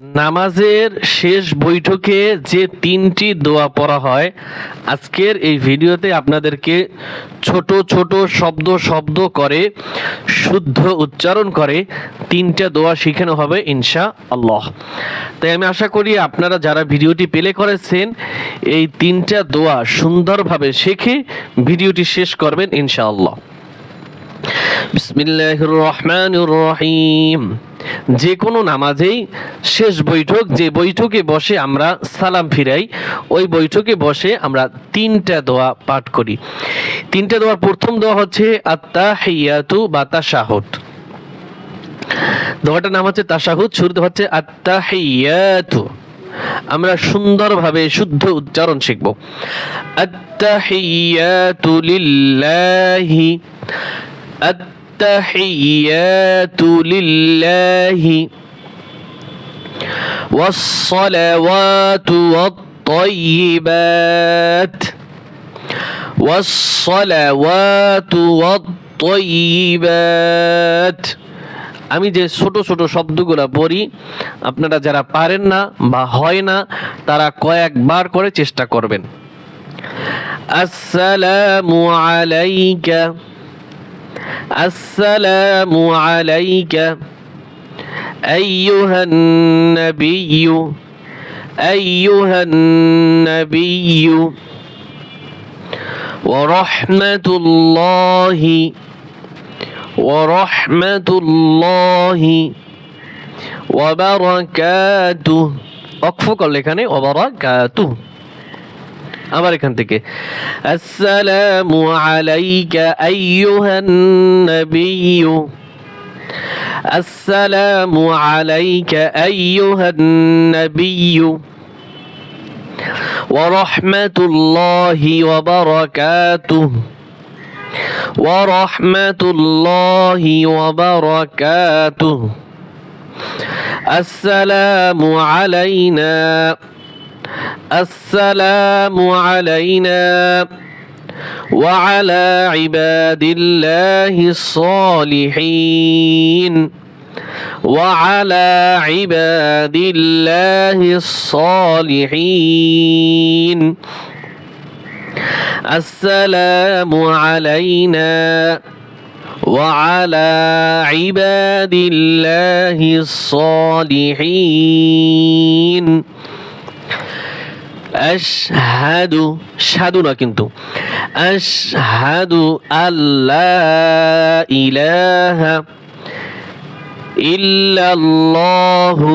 নামাজের শেষ বৈঠকে যে তিনটি দোয়া পড়া হয়, আজকের এই ভিডিওতে আপনাদেরকে ছোট ছোট শব্দ শব্দ করে, শুদ্ধ উচ্চারণ করে তিনটা দোয়া শিখানো হবে ইনশা আল্লাহ তাই আমি আশা করি আপনারা যারা ভিডিওটি প্লে করেছেন, এই তিনটা দোয়া সুন্দরভাবে শিখে ভিডিওটি শেষ করবেন ইনশা আল্লাহ বিসমিল্লাহির রহমানির রহিম। যে কোনো নামাজেই শেষ বৈঠক, যে বৈঠকে বসে আমরা সালাম ফিরাই, ওই বৈঠকে বসে আমরা তিনটা দোয়া পাঠ করি। তিনটা দোয়ার প্রথম দোয়া হচ্ছে আত্তা হিয়াতু বা তাশাহুদ। দোয়াটার নাম হচ্ছে তাশাহুদ, শুরুতে হচ্ছে আত্তা হিয়াতু আমরা সুন্দরভাবে শুদ্ধ উচ্চারণ শিখব। আত্তাহিয়াতু লিল্লাহি التحيات لله والصلوات والطيبات والصلوات والطيبات আমি যে ছোট ছোট শব্দগুলো পড়ি আপনারা যারা পারেন না বা হয় না তারা কয়েকবার করে চেষ্টা করবেন আসসালামু আলাইকা السلام عليك أيها النبي أيها النبي ورحمة الله ورحمة الله وبركاته. أقفك قال لك وبركاته. আবার এখান থেকে আসসালামু আলাইকা আইয়ুহান নাবিয়্যু আসসালামু আলাইকা আইয়ুহান নাবিয়্যু ورحمة الله وبركاته ورحمة الله وبركاته السلام علينا السلام علينا وعلى عباد الله الصالحين وعلى عباد الله الصالحين. السلام علينا وعلى عباد الله الصالحين. আশহাদু, সাধু না কিন্তু। আশহাদু আল্লাহ ইলাহা ইল্লাল্লাহু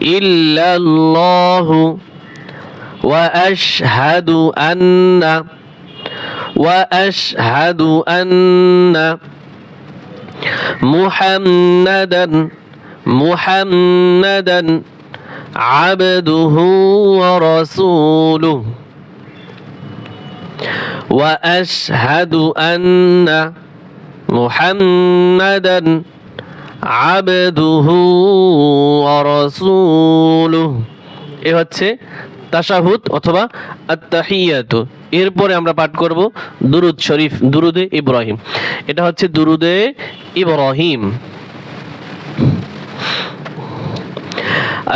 ইল্লাল্লাহু আশহাদু আন্না আশহাদু আন্না মুহাম্মাদান মুহাম্মাদান عبده ورسوله واشهد ان محمدا عبده ورسوله এ হচ্ছে তাশাহুদ অথবা আত্তাহিয়াতু এরপরে আমরা পাঠ করব দুরুদ শরীফ দুরুদে ইব্রাহিম এটা হচ্ছে দুরুদে ইব্রাহিম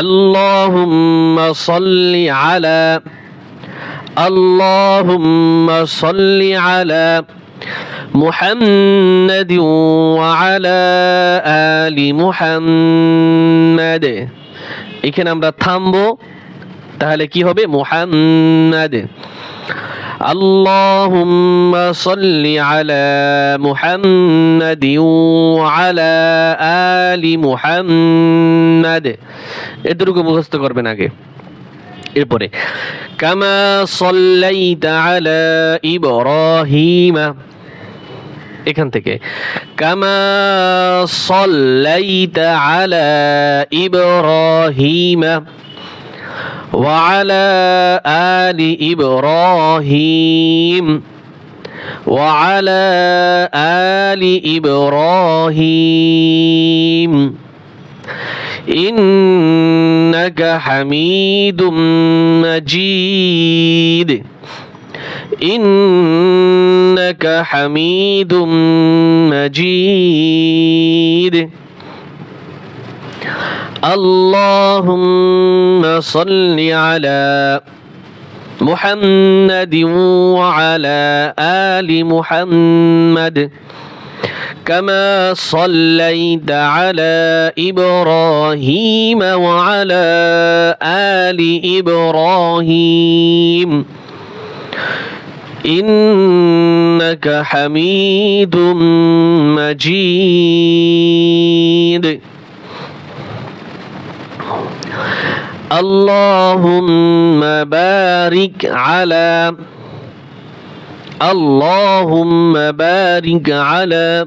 اللهم صل على اللهم صل على محمد وعلى آل محمد এখানে আমরা থামবো তাহলে কি হবে মুহাম্মাদ اللهم صل على محمد وعلى آل محمد এতটুকু মুখস্থ করবেন আগে এরপরে কামা সল্লাইতা আলা ইব্রাহিম এখান থেকে কামা সল্লাইতা আলা ইব্রাহিম وعلى آل إبراهيم وعلى آل إبراهيم إنك حميد مجيد. إنك حميد مجيد. اللهم صل على محمد وعلى آل محمد. كما صليت على إبراهيم وعلى آل إبراهيم. إنك حميد مجيد. اللهم بارك على اللهم بارك على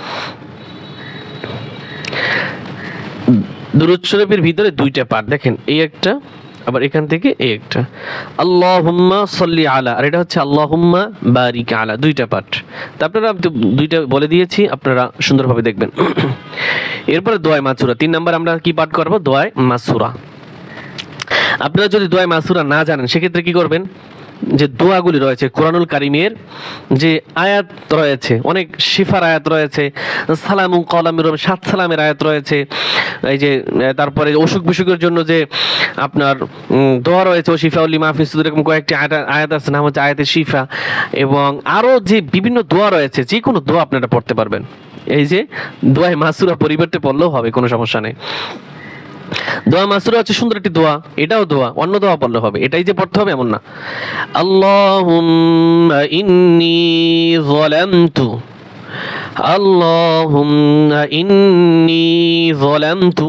দুরুদ শরীফের ভিতরে দুইটা পার্ট দেখেন, এই একটা, আবার এখান থেকে এই একটা। আল্লাহুম্মা সল্লি আলা, আর এটা হচ্ছে আল্লাহ আল্লাহুম্মা বারিক আলা, দুইটা পার্ট তা আপনারা দুইটা বলে দিয়েছি, আপনারা সুন্দরভাবে দেখবেন। এরপরে দোয়ায় মাসুরা। তিন নাম্বার আমরা কি পাঠ করব? দোয়ায় মাসুরা। আপনারা যদি দোয়ায় মাসুরা না জানেন, সেক্ষেত্রে কি করবেন? যে দোয়াগুলি রয়েছে কোরআনুল কারিমের, যে আয়াত রয়েছে, অনেক শিফার আয়াত রয়েছে, সালামু কলামের সাত সালামের আয়াত রয়েছে, এই যে তারপরে অসুখ বিসুখের জন্য যে আপনার দোয়া রয়েছে, ও শিফা উল্লি মাহফিজ এরকম কয়েকটি আয়াত আয়াত আছে, নাম হচ্ছে আয়াতের শিফা, এবং আরও যে বিভিন্ন দোয়া রয়েছে, যে কোনো দোয়া আপনারা পড়তে পারবেন। এই যে দোয়ায় মাসুরা পরিবর্তে পড়লেও হবে, কোনো সমস্যা নেই। দোয়া মাসুরা হচ্ছে সুন্দর একটি দোয়া এটাও দোয়া অন্য দোয়া পড়লে হবে এটাই যে পড়তে হবে এমন না আল্লাহুম্মা ইন্নি যালামতু আল্লাহুম্মা ইন্নি যালামতু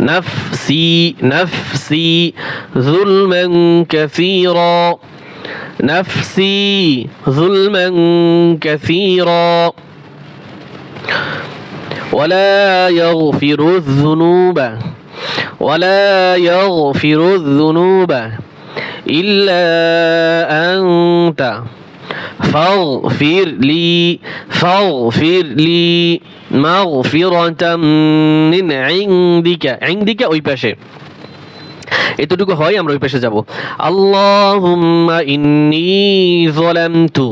নাফসি নাফসি যুলমান কাসীরা নাফসি যুলমান কাসীরা ولا يغفر الذنوب ولا يغفر الذنوب إلا أنت فاغفر لي فاغفر لي مغفرة من عندك عندك ওই পাশে এতটুকু হয় আমরা ওই পাশে যাব আল্লাহুম্মা ইন্নী যালামতু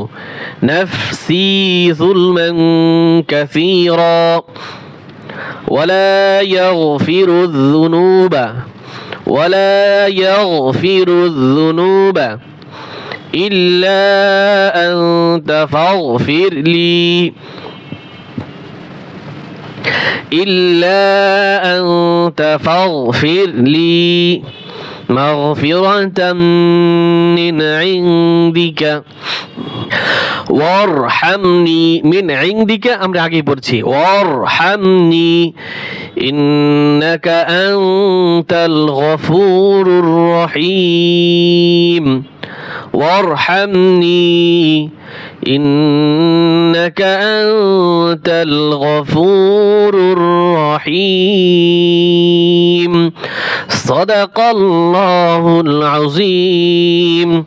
নাফসি যুলমান কাসীরা ولا يغفر الذنوب ولا يغفر الذنوب إلا أنت فاغفر لي. إلا أنت فاغفر لي. مغفرة من عندك وارحمني من عندك أمر عجيب برتي وارحمني إنك أنت الغفور الرحيم وارحمني إنك أنت الغفور الرحيم. صدق الله العظيم.